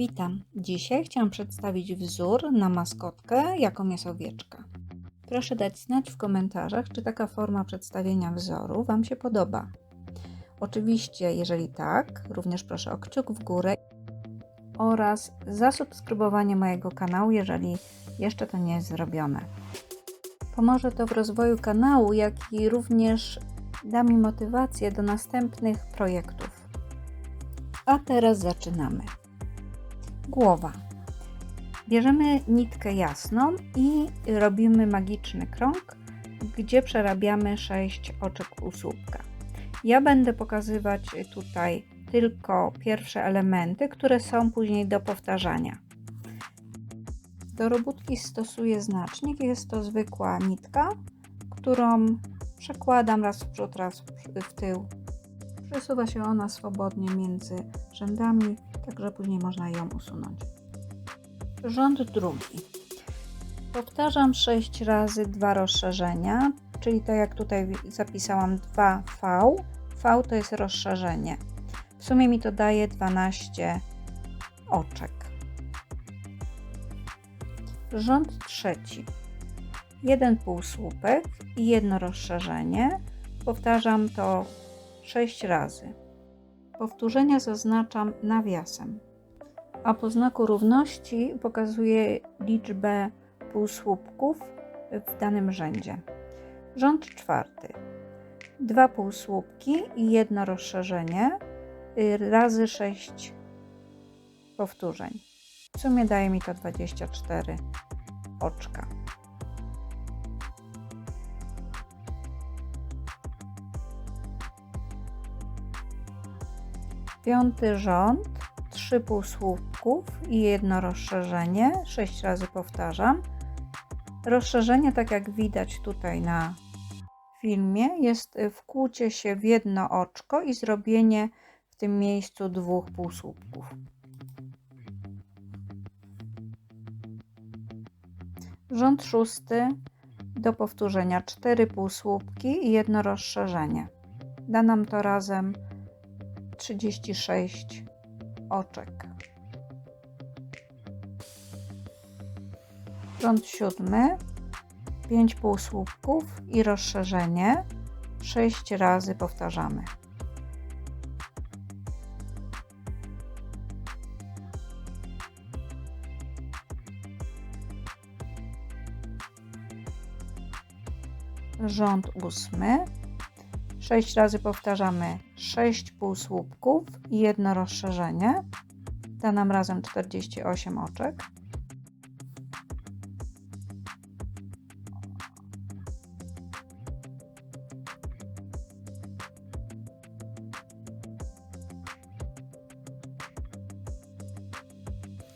Witam. Dzisiaj chciałam przedstawić wzór na maskotkę, jaką jest owieczka. Proszę dać znać w komentarzach, czy taka forma przedstawienia wzoru Wam się podoba. Oczywiście, jeżeli tak, również proszę o kciuk w górę oraz zasubskrybowanie mojego kanału, jeżeli jeszcze to nie jest zrobione. Pomoże to w rozwoju kanału, jak i również da mi motywację do następnych projektów. A teraz zaczynamy. Głowa. Bierzemy nitkę jasną i robimy magiczny krąg, gdzie przerabiamy 6 oczek półsłupka. Ja będę pokazywać tutaj tylko pierwsze elementy, które są później do powtarzania. Do robótki stosuję znacznik. Jest to zwykła nitka, którą przekładam raz w przód, raz w tył. Przesuwa się ona swobodnie między rzędami, także później można ją usunąć. Rząd drugi. Powtarzam 6 razy dwa rozszerzenia, czyli tak jak tutaj zapisałam 2V. V to jest rozszerzenie. W sumie mi to daje 12 oczek. Rząd trzeci. Jeden półsłupek i jedno rozszerzenie. Powtarzam to 6 razy. Powtórzenia zaznaczam nawiasem, a po znaku równości pokazuję liczbę półsłupków w danym rzędzie. Rząd czwarty. Dwa półsłupki i jedno rozszerzenie y, razy 6 powtórzeń. W sumie daje mi to 24 oczka. Piąty rząd, trzy półsłupków i jedno rozszerzenie, sześć razy powtarzam. Rozszerzenie, tak jak widać tutaj na filmie, jest wkłucie się w jedno oczko i zrobienie w tym miejscu dwóch półsłupków. Rząd szósty do powtórzenia cztery półsłupki i jedno rozszerzenie. Da nam to razem 36 oczek. Rząd siódmy, 5 półsłupków i rozszerzenie. 6 razy powtarzamy. Rząd ósmy, 6 razy powtarzamy 6 półsłupków i jedno rozszerzenie. Da nam razem 48 oczek.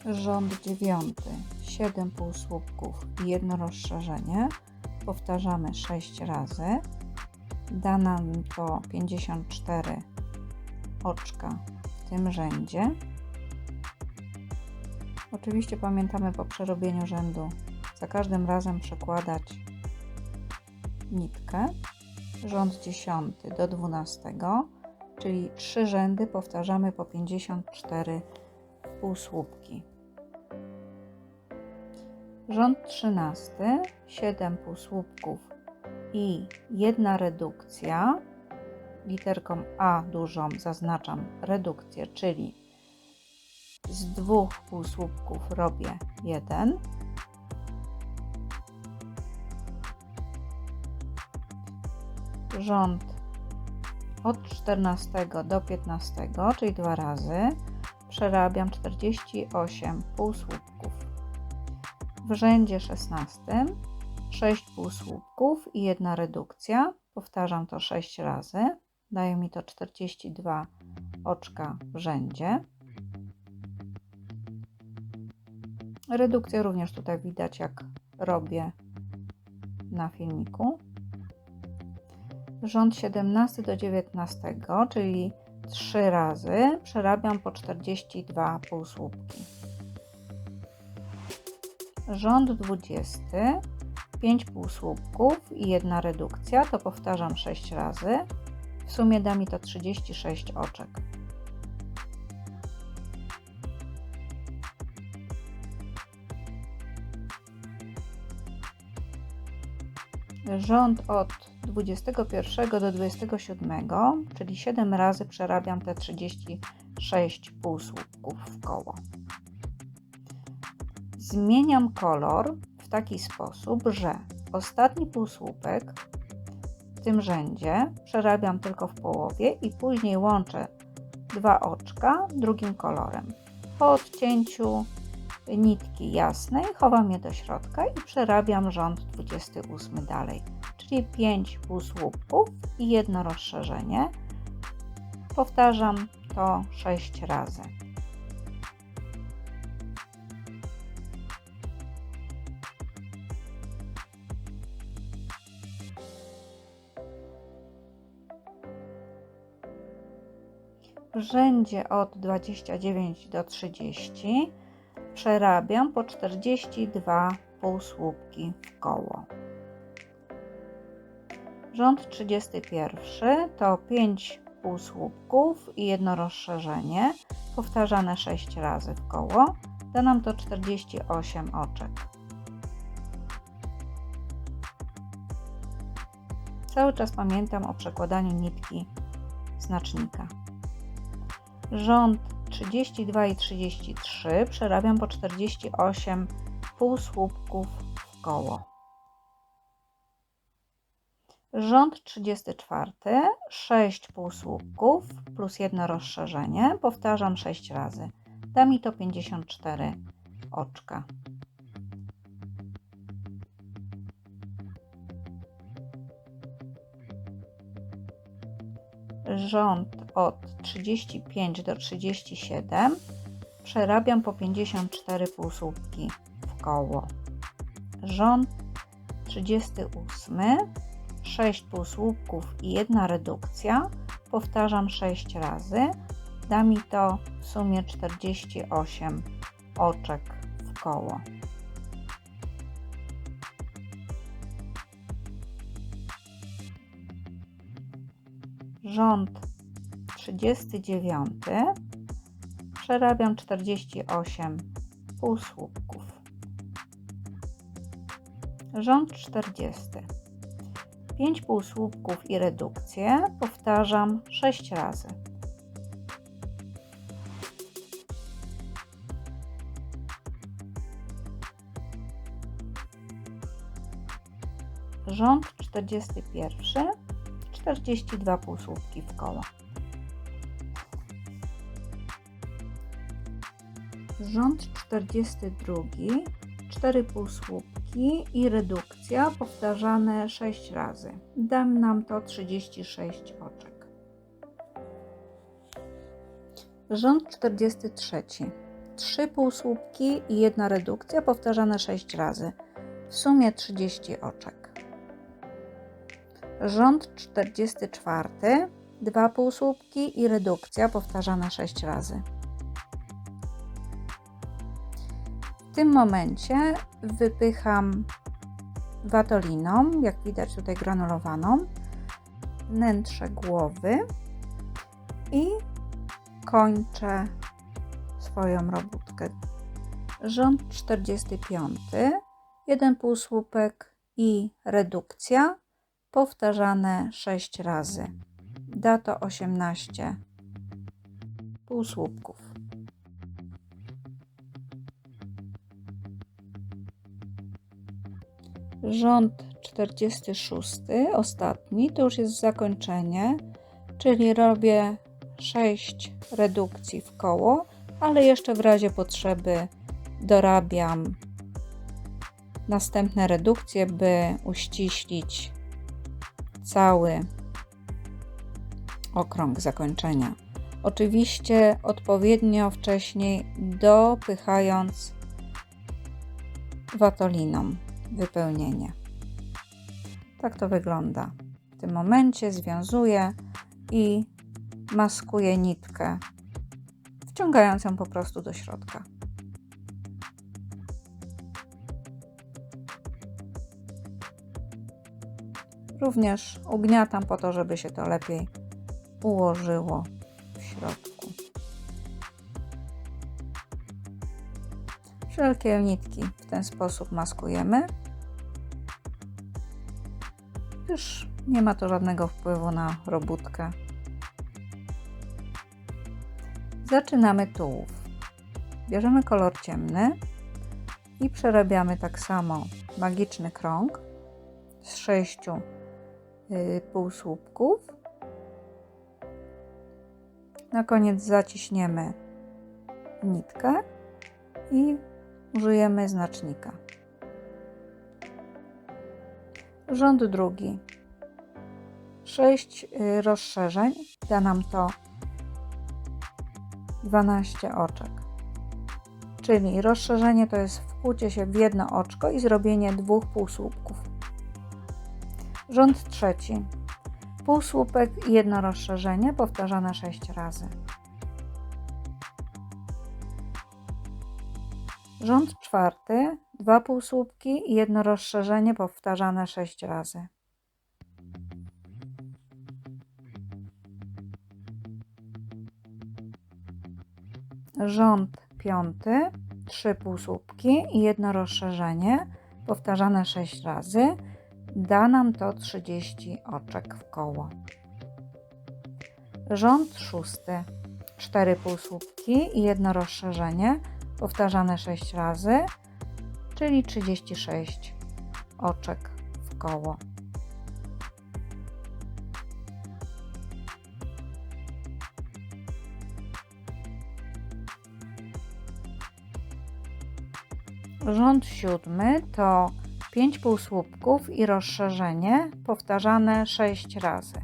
Rząd dziewiąty, 7 półsłupków i jedno rozszerzenie. Powtarzamy 6 razy da nam to 54 oczka w tym rzędzie. Oczywiście pamiętamy po przerobieniu rzędu za każdym razem przekładać nitkę. Rząd 10 do 12, czyli 3 rzędy powtarzamy po 54 półsłupki. Rząd 13, 7 półsłupków i jedna redukcja. Literką A dużą zaznaczam redukcję, czyli z dwóch półsłupków robię jeden. Rząd od 14 do 15, czyli dwa razy, przerabiam 48 półsłupków. W rzędzie 16 6 półsłupków i jedna redukcja. Powtarzam to 6 razy. Daje mi to 42 oczka w rzędzie. Redukcję również tutaj widać, jak robię na filmiku. Rząd 17 do 19, czyli 3 razy przerabiam po 42 półsłupki. Rząd 20 5 półsłupków i jedna redukcja, to powtarzam 6 razy. W sumie da mi to 36 oczek. Rząd od 21 do 27, czyli 7 razy przerabiam te 36 półsłupków w koło. Zmieniam kolor taki sposób, że ostatni półsłupek w tym rzędzie przerabiam tylko w połowie i później łączę dwa oczka drugim kolorem. Po odcięciu nitki jasnej chowam je do środka i przerabiam rząd 28 dalej, czyli 5 półsłupków i jedno rozszerzenie. Powtarzam to 6 razy. Rzędzie od 29 do 30 przerabiam po 42 półsłupki w koło. Rząd 31 to 5 półsłupków i jedno rozszerzenie, powtarzane 6 razy w koło. Da nam to 48 oczek. Cały czas pamiętam o przekładaniu nitki znacznika. Rząd 32 i 33 przerabiam po 48 półsłupków w koło. Rząd 34, 6 półsłupków plus jedno rozszerzenie. Powtarzam 6 razy. Da mi to 54 oczka. Rząd od 35 do 37 przerabiam po 54 półsłupki w koło. Rząd 38 6 półsłupków i jedna redukcja. Powtarzam 6 razy. Da mi to w sumie 48 oczek w koło. Rząd 39 przerabiam 48 półsłupków. Rząd 40 5 półsłupków i redukcję powtarzam 6 razy. Rząd 41 42 półsłupki w koło. Rząd 42 4 półsłupki i redukcja powtarzane 6 razy. Da nam to 36 oczek. Rząd 43. 3 półsłupki i jedna redukcja powtarzane 6 razy. W sumie 30 oczek. Rząd 44. 2 półsłupki i redukcja powtarzana 6 razy. W tym momencie wypycham watoliną, jak widać tutaj granulowaną, wnętrze głowy i kończę swoją robótkę. Rząd 45, jeden półsłupek i redukcja powtarzane 6 razy. Da to 18 półsłupków. Rząd 46, ostatni, to już jest zakończenie, czyli robię 6 redukcji w koło, ale jeszcze w razie potrzeby dorabiam następne redukcje, by uściślić cały okrąg zakończenia. Oczywiście odpowiednio wcześniej dopychając watoliną wypełnienie. Tak to wygląda. W tym momencie związuję i maskuję nitkę, wciągając ją po prostu do środka. Również ugniatam po to, żeby się to lepiej ułożyło w środku. Wszelkie nitki w ten sposób maskujemy. gdyż nie ma to żadnego wpływu na robótkę. Zaczynamy tułów. Bierzemy kolor ciemny i przerabiamy tak samo magiczny krąg z sześciu półsłupków. Na koniec zaciśniemy nitkę i użyjemy znacznika. Rząd drugi. 6 rozszerzeń da nam to 12 oczek. Czyli rozszerzenie to jest wkłucie się w jedno oczko i zrobienie dwóch półsłupków. Rząd trzeci. Półsłupek i jedno rozszerzenie powtarzane 6 razy. Rząd czwarty. Dwa półsłupki i jedno rozszerzenie powtarzane 6 razy. Rząd piąty. Trzy półsłupki i jedno rozszerzenie powtarzane 6 razy. Da nam to 30 oczek w koło. Rząd szósty. Cztery półsłupki i jedno rozszerzenie powtarzane 6 razy, czyli 36 oczek w koło. Rząd siódmy to 5 półsłupków i rozszerzenie powtarzane 6 razy.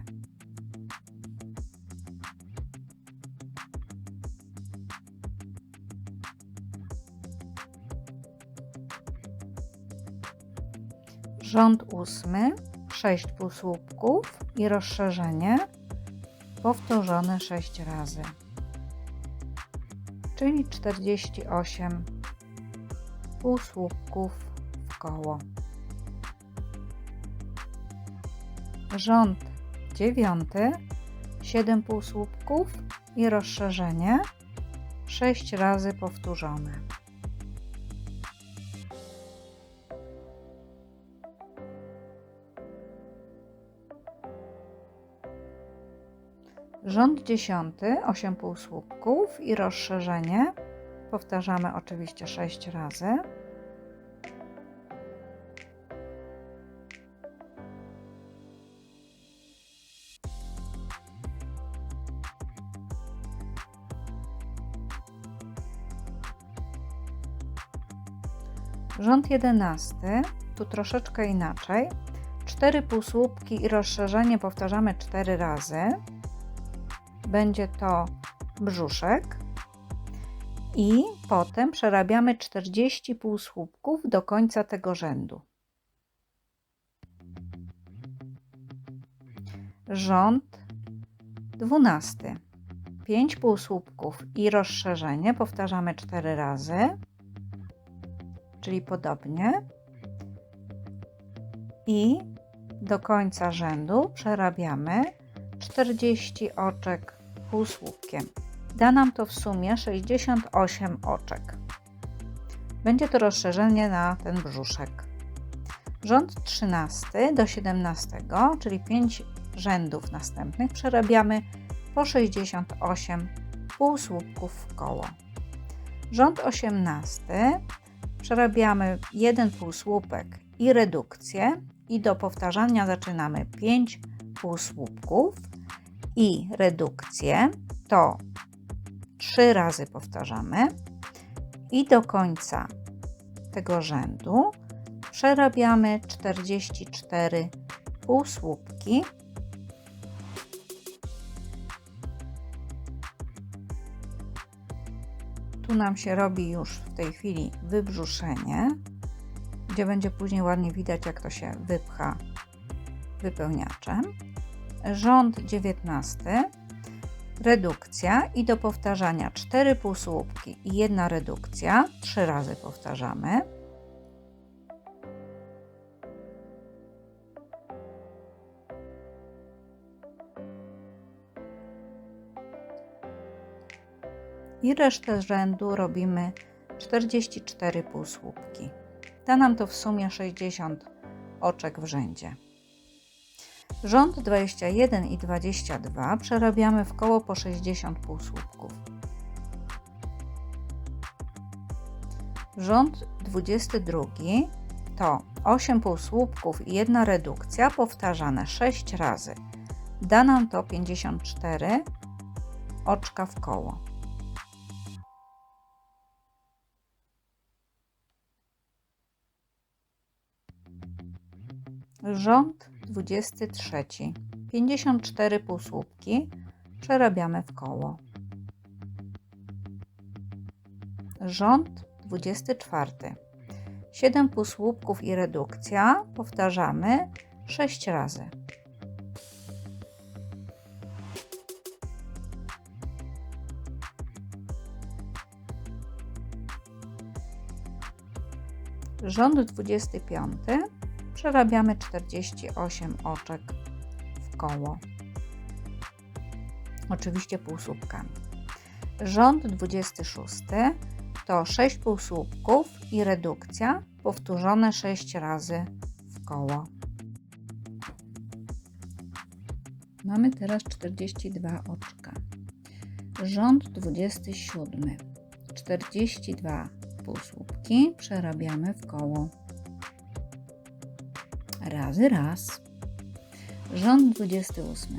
Rząd ósmy, 6 półsłupków i rozszerzenie powtórzone 6 razy, czyli 48 półsłupków w koło. Rząd dziewiąty, 7 półsłupków i rozszerzenie 6 razy powtórzone. Rząd dziesiąty, 8 półsłupków i rozszerzenie. Powtarzamy oczywiście 6 razy. Rząd jedenasty, tu troszeczkę inaczej. 4 półsłupki i rozszerzenie powtarzamy 4 razy będzie to brzuszek i potem przerabiamy 40 półsłupków do końca tego rzędu. Rząd 12. 5 półsłupków i rozszerzenie powtarzamy 4 razy, czyli podobnie. I do końca rzędu przerabiamy 40 oczek półsłupkiem. Da nam to w sumie 68 oczek. Będzie to rozszerzenie na ten brzuszek. Rząd 13 do 17, czyli 5 rzędów następnych, przerabiamy po 68 półsłupków w koło. Rząd 18 przerabiamy jeden półsłupek i redukcję i do powtarzania zaczynamy 5 półsłupków i redukcję, to trzy razy powtarzamy i do końca tego rzędu przerabiamy 44 półsłupki. Tu nam się robi już w tej chwili wybrzuszenie, gdzie będzie później ładnie widać, jak to się wypcha wypełniaczem rząd 19, redukcja i do powtarzania 4 półsłupki i jedna redukcja, 3 razy powtarzamy. I resztę rzędu robimy 44 półsłupki. Da nam to w sumie 60 oczek w rzędzie. Rząd 21 i 22 przerabiamy w koło po 60 półsłupków. Rząd 22 to 8 półsłupków i jedna redukcja powtarzane 6 razy. Da nam to 54 oczka w koło. Rząd 23. 54 półsłupki przerabiamy w koło. Rząd 24. 7 półsłupków i redukcja powtarzamy 6 razy. Rząd 25 przerabiamy 48 oczek w koło. Oczywiście półsłupkami. Rząd 26 to 6 półsłupków i redukcja powtórzone 6 razy w koło. Mamy teraz 42 oczka. Rząd 27. 42 półsłupki przerabiamy w koło. Razy raz. Rząd 28.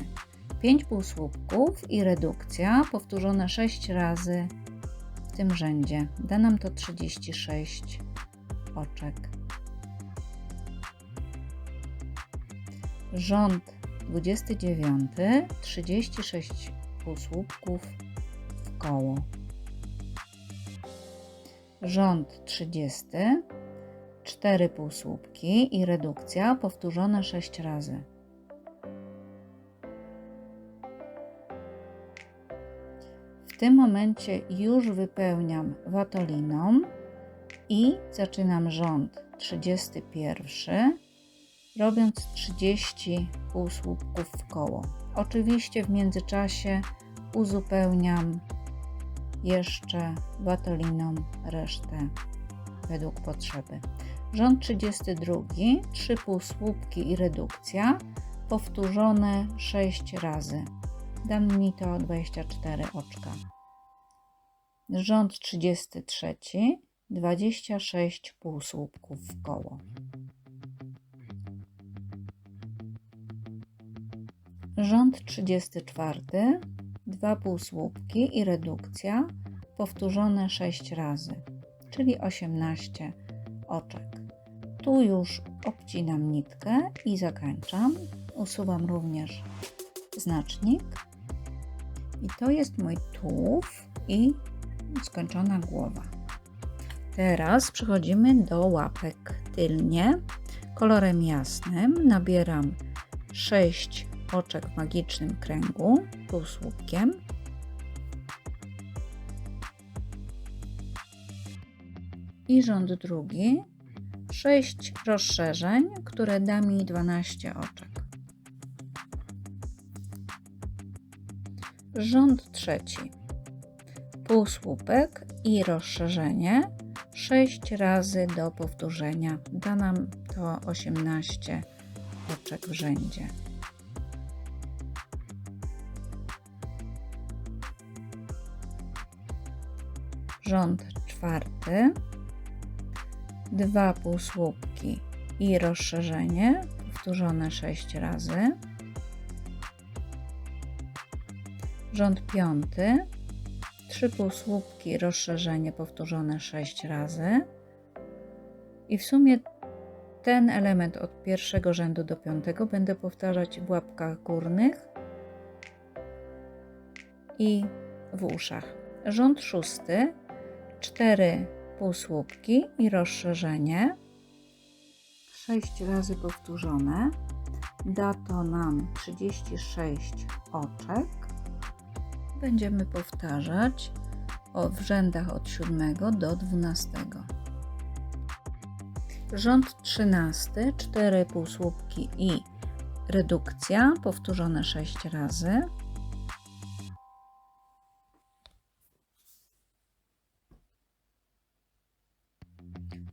5 półsłupków i redukcja powtórzone 6 razy w tym rzędzie. Da nam to 36 oczek. Rząd 29. 36 półsłupków w koło. Rząd 30. 4 półsłupki i redukcja powtórzone 6 razy. W tym momencie już wypełniam watoliną i zaczynam rząd 31, robiąc 30 półsłupków w koło. Oczywiście w międzyczasie uzupełniam jeszcze watoliną resztę według potrzeby. Rząd 32, 3 półsłupki i redukcja, powtórzone 6 razy. Da mi to 24 oczka. Rząd 33, 26 półsłupków w koło. Rząd 34, 2 półsłupki i redukcja, powtórzone 6 razy, czyli 18 oczek. Tu już obcinam nitkę i zakończam. Usuwam również znacznik. I to jest mój tułów i skończona głowa. Teraz przechodzimy do łapek tylnie. Kolorem jasnym nabieram 6 oczek w magicznym kręgu półsłupkiem. I rząd drugi 6 rozszerzeń, które da mi 12 oczek. Rząd trzeci. Półsłupek i rozszerzenie 6 razy do powtórzenia. Da nam to 18 oczek w rzędzie. Rząd czwarty. Dwa półsłupki i rozszerzenie powtórzone 6 razy. Rząd piąty. Trzy półsłupki, rozszerzenie powtórzone 6 razy. I w sumie ten element od pierwszego rzędu do piątego będę powtarzać w łapkach górnych i w uszach. Rząd szósty. Cztery półsłupki i rozszerzenie. 6 razy powtórzone. Da to nam 36 oczek będziemy powtarzać w rzędach od 7 do 12. Rząd 13, 4 półsłupki i redukcja, powtórzone 6 razy.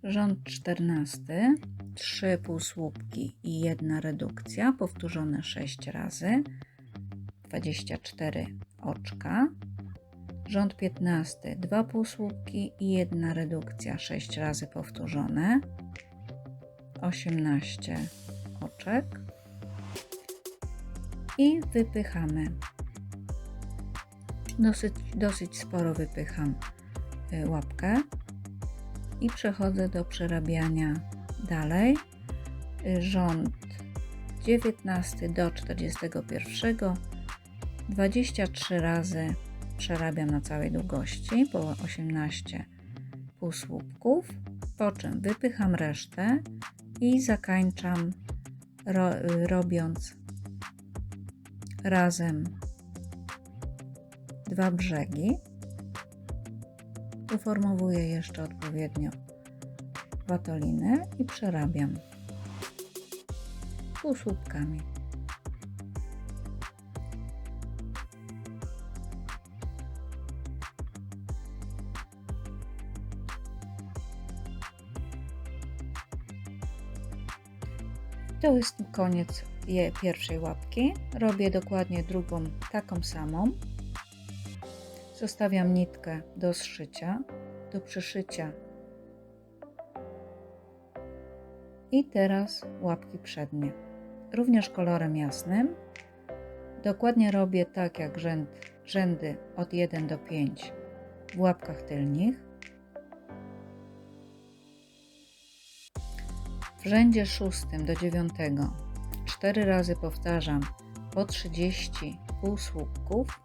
Rząd 14, 3 półsłupki i jedna redukcja, powtórzone 6 razy, 24 oczka. Rząd 15, 2 półsłupki i jedna redukcja, 6 razy powtórzone, 18 oczek. I wypychamy. Dosyć, dosyć sporo wypycham y, łapkę i przechodzę do przerabiania dalej. Y, Rząd 19 do 41, 23 razy przerabiam na całej długości, po 18 półsłupków, po czym wypycham resztę i zakańczam ro, robiąc razem dwa brzegi. Uformowuję jeszcze odpowiednio watoliny i przerabiam półsłupkami. To jest koniec pierwszej łapki. Robię dokładnie drugą taką samą. Zostawiam nitkę do zszycia, do przyszycia. I teraz łapki przednie. Również kolorem jasnym. Dokładnie robię tak jak rzęd, rzędy od 1 do 5 w łapkach tylnych. W rzędzie szóstym do dziewiątego cztery razy powtarzam po 30 półsłupków.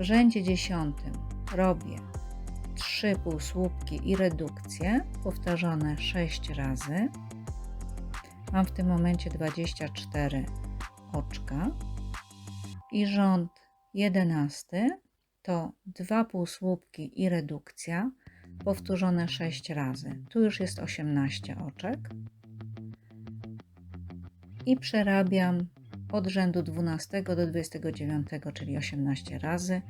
W rzędzie dziesiątym robię 3 półsłupki i redukcje powtarzane 6 razy. Mam w tym momencie 24 oczka i rząd 11 to 2 półsłupki i redukcja powtórzone 6 razy. Tu już jest 18 oczek. I przerabiam od rzędu 12 do 29, czyli 18 razy,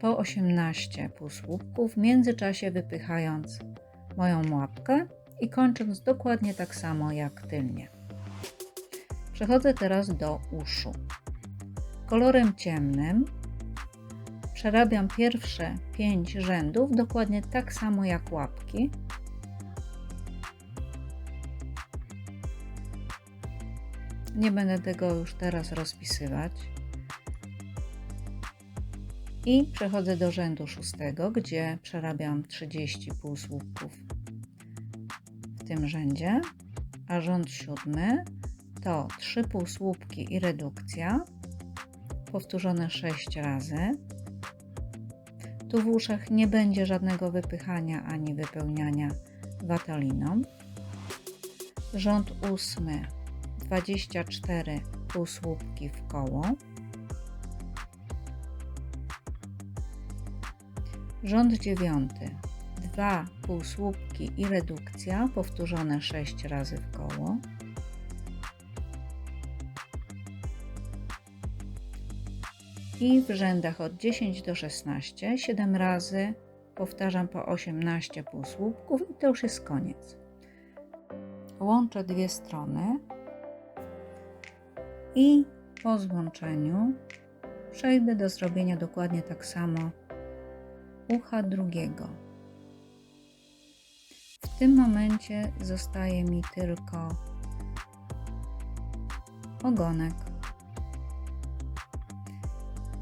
po 18 półsłupków, w międzyczasie wypychając moją łapkę i kończąc dokładnie tak samo jak tylnie. Przechodzę teraz do uszu. Kolorem ciemnym Przerabiam pierwsze 5 rzędów dokładnie tak samo jak łapki. Nie będę tego już teraz rozpisywać. I przechodzę do rzędu szóstego, gdzie przerabiam 30 półsłupków w tym rzędzie, a rząd siódmy to 3 półsłupki i redukcja powtórzone 6 razy. Tu w uszach nie będzie żadnego wypychania ani wypełniania wataliną. Rząd ósmy 24 półsłupki w koło. Rząd dziewiąty 2 półsłupki i redukcja powtórzone 6 razy w koło. i w rzędach od 10 do 16 7 razy powtarzam po 18 półsłupków i to już jest koniec. Łączę dwie strony i po złączeniu przejdę do zrobienia dokładnie tak samo ucha drugiego. W tym momencie zostaje mi tylko ogonek.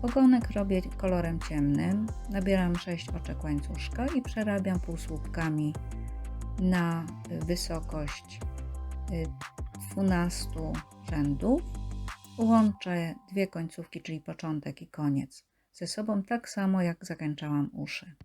Ogonek robię kolorem ciemnym. Nabieram 6 oczek łańcuszka i przerabiam półsłupkami na wysokość 12 y, rzędów. Łączę dwie końcówki, czyli początek i koniec, ze sobą tak samo jak zakończałam uszy.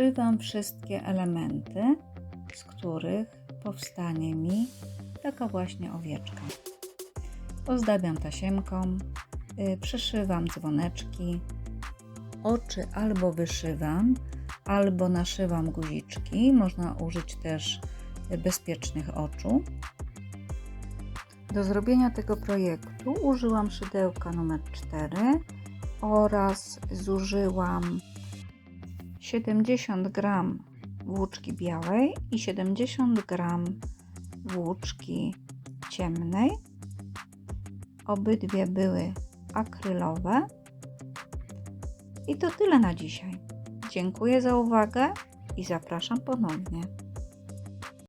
zszywam wszystkie elementy, z których powstanie mi taka właśnie owieczka. Ozdabiam tasiemką, yy, przyszywam dzwoneczki, oczy albo wyszywam, albo naszywam guziczki. Można użyć też bezpiecznych oczu. Do zrobienia tego projektu użyłam szydełka numer 4 oraz zużyłam 70 gram włóczki białej i 70 gram włóczki ciemnej. Obydwie były akrylowe. I to tyle na dzisiaj. Dziękuję za uwagę i zapraszam ponownie.